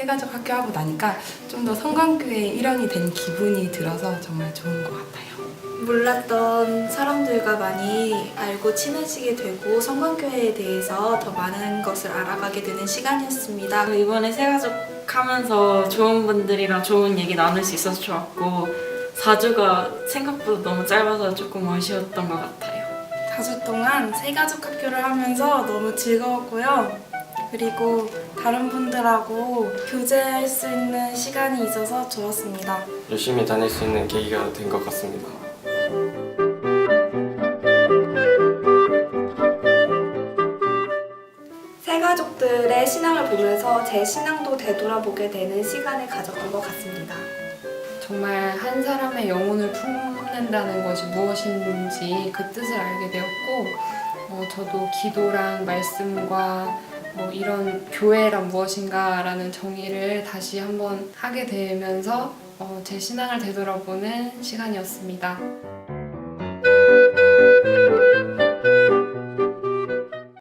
세 가족 학교 하고 나니까 좀 더 성광교회의 일원이 된 기분이 들어서 정말 좋은 것 같아요. 몰랐던 사람들과 많이 알고 친해지게 되고 성광교회에 대해서 더 많은 것을 알아가게 되는 시간이었습니다. 이번에 새가족 하면서 좋은 분들이랑 좋은 얘기 나눌 수 있어서 좋았고 4주가 생각보다 너무 짧아서 조금 아쉬웠던 것 같아요. 4주 동안 세가족 학교를 하면서 너무 즐거웠고요. 그리고 다른 분들하고 교제할 수 있는 시간이 있어서 좋았습니다. 열심히 다닐 수 있는 계기가 된 것 같습니다. 새가족들의 신앙을 보면서 제 신앙도 되돌아보게 되는 시간을 가졌던 것 같습니다. 정말 한 사람의 영혼을 품는다는 것이 무엇인지 그 뜻을 알게 되었고 어, 저도 기도랑 말씀과 뭐 이런 교회란 무엇인가라는 정의를 다시 한번 하게 되면서 어, 제 신앙을 되돌아보는 시간이었습니다.